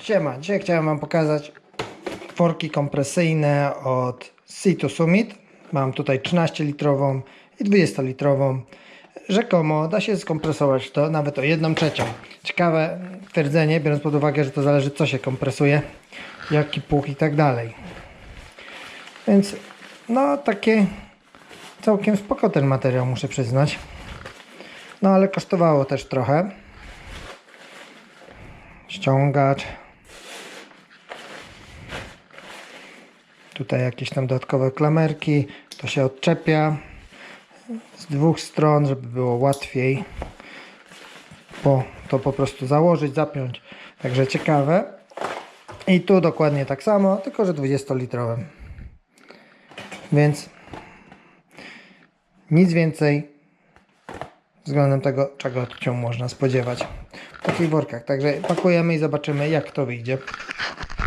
Siema, dzisiaj chciałem Wam pokazać worki kompresyjne od Sea Summit. Mam tutaj 13 litrową i 20 litrową. Rzekomo da się skompresować to nawet o 1 trzecią. Ciekawe twierdzenie, biorąc pod uwagę, że to zależy co się kompresuje, jaki puch i tak dalej. Więc no takie całkiem spoko ten materiał muszę przyznać. No ale kosztowało też trochę. Ściągacz. Tutaj jakieś tam dodatkowe klamerki. To się odczepia z dwóch stron, żeby było łatwiej po, to po prostu założyć, zapiąć. Także ciekawe. I tu dokładnie tak samo, tylko że 20-litrowym. Więc nic więcej względem tego, czego się można spodziewać w takich workach. Także pakujemy i zobaczymy, jak to wyjdzie.